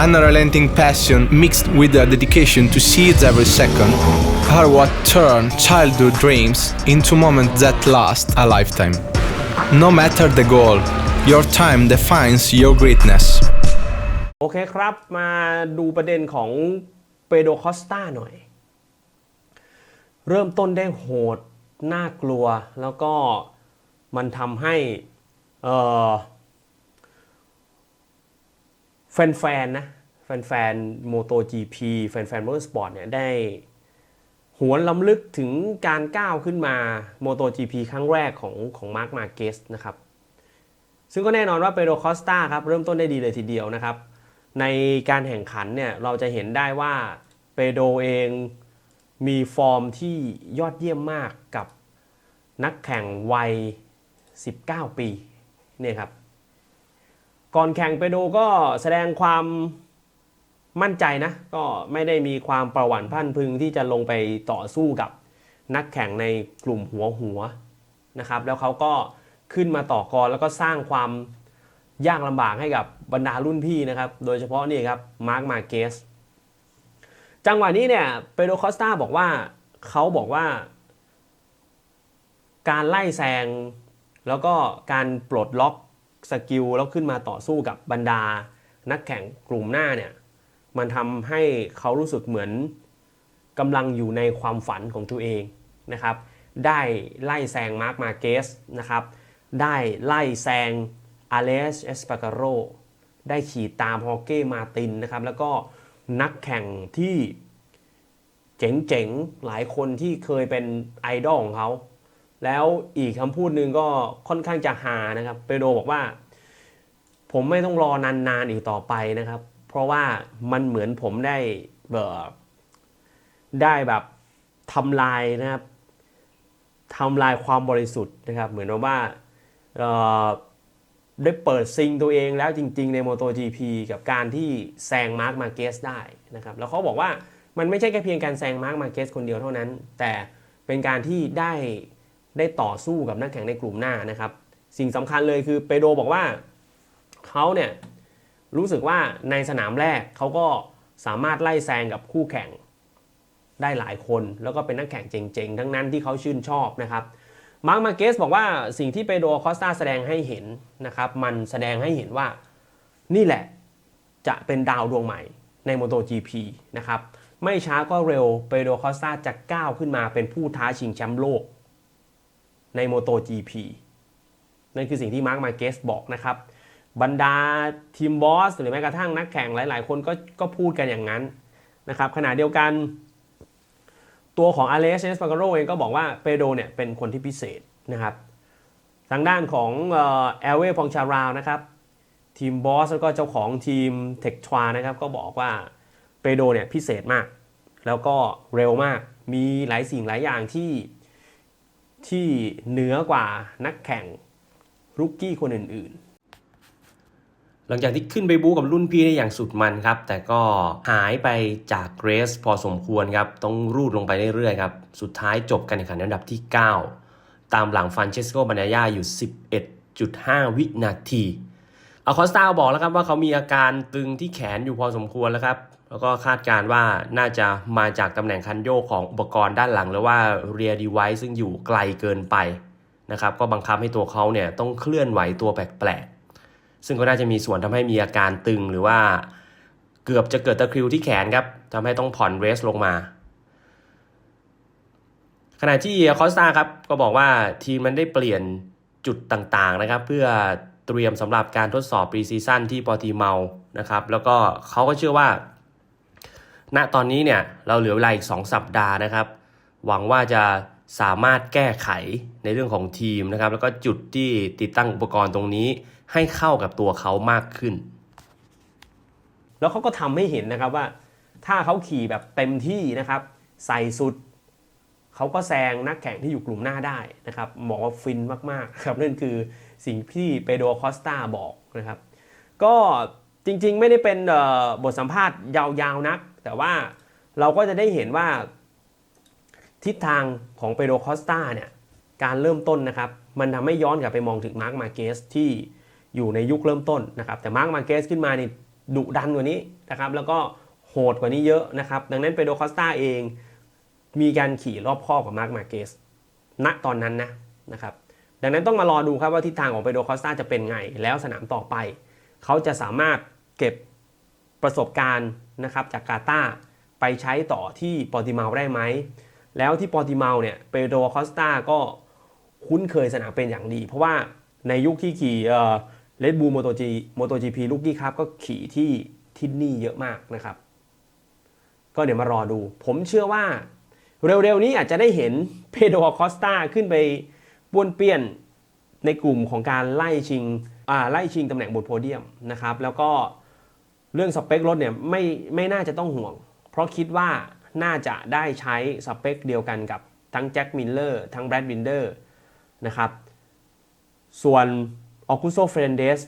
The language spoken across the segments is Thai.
unrelenting passion mixed with a dedication to seize every second are what turn childhood dreams into moments that last a lifetime. No matter the goal, your time defines your greatness. โอเคครับ มาดูประเด็นของเปโดคอสตาหน่อย เริ่มต้นได้โหด น่ากลัว แล้วก็มันทำให้เอ่อ แฟนๆนะแฟนๆโมโต GP แฟนๆมอเตอร์สปอร์ตเนี่ยได้หวนล้ำลึกถึงการก้าวขึ้นมา MotoGP ครั้งแรกของของมาร์คมาเกสนะครับ ซึ่งก็แน่นอนว่าเปโดคอสตาครับเริ่มต้นได้ดีเลยทีเดียวนะครับ ในการแข่งขันเนี่ยเราจะเห็นได้ว่าเปโดเองมีฟอร์มที่ยอดเยี่ยมมากกับนักแข่งวัย 19 ปีเนี่ยครับ ก่อนแข่งเปโดก็แสดงความมั่นใจนะ ก็ไม่ได้มีความประหวั่นพันพึงที่จะลงไปต่อสู้กับนักแข่งในกลุ่มหัวหัวนะครับ แล้วเขาก็ขึ้นมาต่อกรแล้วก็สร้างความยากลำบากให้กับบรรดารุ่นพี่นะครับ โดยเฉพาะนี่ครับมาร์คมาเกสจังหวะนี้เนี่ยเปโดคอสตาบอกว่าเขาบอกว่า การไล่แซงแล้วก็การปลดล็อก สกิลแล้วขึ้นมาต่อสู้กับบรรดา นักแข่งกลุ่มหน้าเนี่ยมันทำให้เขารู้สึกเหมือนกำลังอยู่ในความฝันของตัวเองนะครับ ได้ไล่แซงมาร์คมาเกสนะครับ ได้ไล่แซงอาเลสเอสปาการโรได้ขี่ตามฮอเก้มาตินนะครับ แล้วก็นักแข่งที่เจ๋งๆ หลายคนที่เคยเป็นไอดอลของเขา แล้วอีกคำพูดหนึ่งก็ค่อนข้างจะฮานะครับ เปโดบอกว่า ผมไม่ต้องรอนานๆอีกต่อไปนะครับ เพราะว่ามันเหมือนผมได้แบบได้แบบทำลายนะครับทำลายความบริสุทธิ์นะครับ เหมือนว่าได้เปิดซิงตัวเองแล้วจริง ๆ ใน MotoGP กับการที่แซงมาร์คมาเกสได้นะครับ แล้วเขาบอกว่ามันไม่ใช่แค่เพียงการแซงมาร์คมาเกสคนเดียวเท่านั้น แต่เป็นการที่ได้ ได้ต่อสู้กับนักแข่งในกลุ่มหน้านะครับ สิ่งสำคัญเลยคือเปโดบอกว่าเขาเนี่ยรู้สึกว่าในสนามแรกเขาก็สามารถไล่แซงกับคู่แข่งได้หลายคน แล้วก็เป็นนักแข่งเจ๋งๆ ทั้งนั้นที่เขาชื่นชอบนะครับมาร์คมาเกสบอกว่าสิ่งที่เปโดคอสตาแสดงให้เห็นนะครับมันแสดงให้เห็นว่านี่แหละจะเป็นดาวดวงใหม่ใน MotoGP นะครับไม่ช้าก็เร็วเปโดคอสตาจะก้าวขึ้นมาเป็นผู้ท้าชิงแชมป์โลก ใน MotoGP นั่นคือสิ่งที่มาร์คมาเกสบอกนะครับ บรรดาทีมบอสหรือแม้กระทั่งนักแข่งหลาย ๆ คนก็ก็พูดกันอย่างนั้นนะครับขณะเดียวกันตัวของอาเลสเอสปาการโรเองก็บอกว่าเปโดเนี่ยเป็นคนที่พิเศษนะครับ ทางด้านของเอลเวพองชาราวนะครับทีมบอสแล้วก็เจ้าของทีมเทคทวานะครับก็บอกว่าเปโดเนี่ยพิเศษมาก แล้วก็เร็วมากมีหลายสิ่งหลายอย่างที่ ที่เหนือกว่านักแข่งรุกกี้คนอื่นๆ หลังจากที่ขึ้นไปบู๊กับรุ่นพี่ได้อย่างสุดมันครับ แต่ก็หายไปจากเรสพอสมควรครับ ต้องรูดลงไปเรื่อยๆครับ สุดท้ายจบการแข่งขันอันดับที่ 9 ตามหลังฟันเชสโกบานายาอยู่ 11.5 วินาทีอาคอสตาบอกแล้วครับว่าเขามีอาการตึงที่แขนอยู่พอสมควรแล้วครับ แล้วก็คาดการณ์ว่าน่าจะมาจากตำแหน่งคันโยกของอุปกรณ์ด้านหลัง หรือว่าเรียดีไว c ์ซึ่งอยู่ไกลเกินไปนะครับก็บังคับให้ตัวเขาเนี่ยต้องเคลื่อนไหวตัวแปลกๆ ซึ่งก็น่าจะมีส่วนทำให้มีอาการตึงหรือว่าเกือบจะเกิดตะคริวที่แขนครับทำให้ต้องผ่อนเรสลงมา ขณะที่คอสตาครับก็บอกว่าทีมมันได้เปลี่ยนจุดต่างๆนะครับ เพื่อเตรียมสำหรับการทดสอบปรีซีซั่นที่ปอร์ติเมานะครับ แล้วก็เขาก็เชื่อว่า ณตอนนี้เนี่ยเราเหลือเวลาอีก 2 สัปดาห์นะครับ หวังว่าจะสามารถแก้ไขในเรื่องของทีมนะครับ แล้วก็จุดที่ติดตั้งอุปกรณ์ตรงนี้ให้เข้ากับตัวเขามากขึ้น แล้วเขาก็ทำให้เห็นนะครับว่า ถ้าเขาขี่แบบเต็มที่นะครับ ใส่สุด เขาก็แซงนักแข่งที่อยู่กลุ่มหน้าได้นะครับบอกว่าฟินมากๆครับนั่นคือสิ่งที่เปโดคอสตาบอกนะครับ ก็จริงๆ ไม่ได้เป็นบทสัมภาษณ์ยาวๆนัก แต่ว่าเราก็จะได้เห็นว่าทิศทางของเปโดคอสตาเนี่ยการเริ่มต้นนะครับ มันทำให้ย้อนกลับไปมองถึงมาร์คมาเกสที่อยู่ในยุคเริ่มต้นนะครับ แต่มาร์คมาเกสขึ้นมานี่ดุดันกว่านี้นะครับ แล้วก็โหดกว่านี้เยอะนะครับ ดังนั้นเปโดคอสตาเองมีการขี่รอบคอบกับมาร์คมาเกสณตอนนั้นนะนะครับ ดังนั้นต้องมารอดูครับว่าทิศทางของเปโดคอสตาจะเป็นไง แล้วสนามต่อไป เขาจะสามารถเก็บประสบการณ์ นะครับจากกาตาไปใช้ต่อที่ปอร์ติเมาได้ไหม แล้วที่ปอร์ติเมาเนี่ยเปโดรคอสตาก็คุ้นเคยสนามเป็นอย่างดี เพราะว่าในยุคที่ขี่เลดบูโมโตจีโมโตจีพีลูกกี้ครับก็ขี่ที่ทิดนี่เยอะมากนะครับ ก็เดี๋ยวมารอดู ผมเชื่อว่าเร็วๆนี้อาจจะได้เห็นเพโดรคอสตาขึ้นไปป้วนเปี้ยนในกลุ่มของการไล่ชิงไล่ชิงตำแหน่งบนโพเดียมนะครับ แล้วก็ เรื่องสเปครถเนี่ยไม่ไม่น่าจะต้องห่วง เพราะคิดว่าน่าจะได้ใช้สเปคเดียวกันกับทั้งแจ็คมิลเลอร์ทั้งแบรดวินเดอร์นะครับ ส่วนออกุโซเฟรนเดส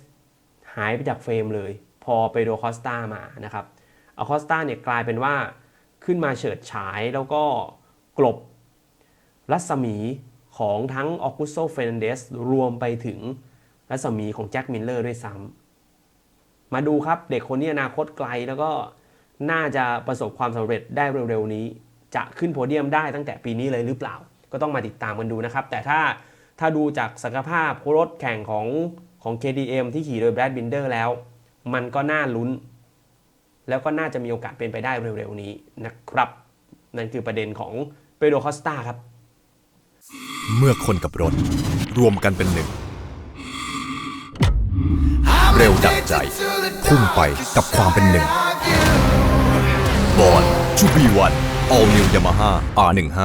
หายไปจากเฟรมเลย พอเปโดคอสตามานะครับอคอสตาเนี่ยกลายเป็นว่าขึ้นมาเฉิดฉายแล้วก็กลบรัศมีของทั้งออกุโซเฟรนเดสรวมไปถึงรัศมีของแจ็คมิลเลอร์ด้วยซ้ำ มาดูครับเด็กคนนี้อนาคตไกลแล้วก็น่าจะประสบความสำเร็จได้เร็วๆนี้ จะขึ้นโพเดียมได้ตั้งแต่ปีนี้เลยหรือเปล่า ก็ต้องมาติดตามกันดูนะครับ แต่ถ้าถ้าดูจากศักยภาพรถแข่งของของ KTM ที่ขี่โดยแบรดบินเดอร์แล้ว มันก็น่าลุ้น แล้วก็น่าจะมีโอกาสเป็นไปได้เร็วๆนี้นะครับ นั่นคือประเด็นของเปโดคอสตาครับ เมื่อคนกับรถรวมกันเป็นหนึ่ง เร็วดับใจ พุ่งไปกับความเป็นหนึ่งบอลชูบีวัน All New Yamaha R15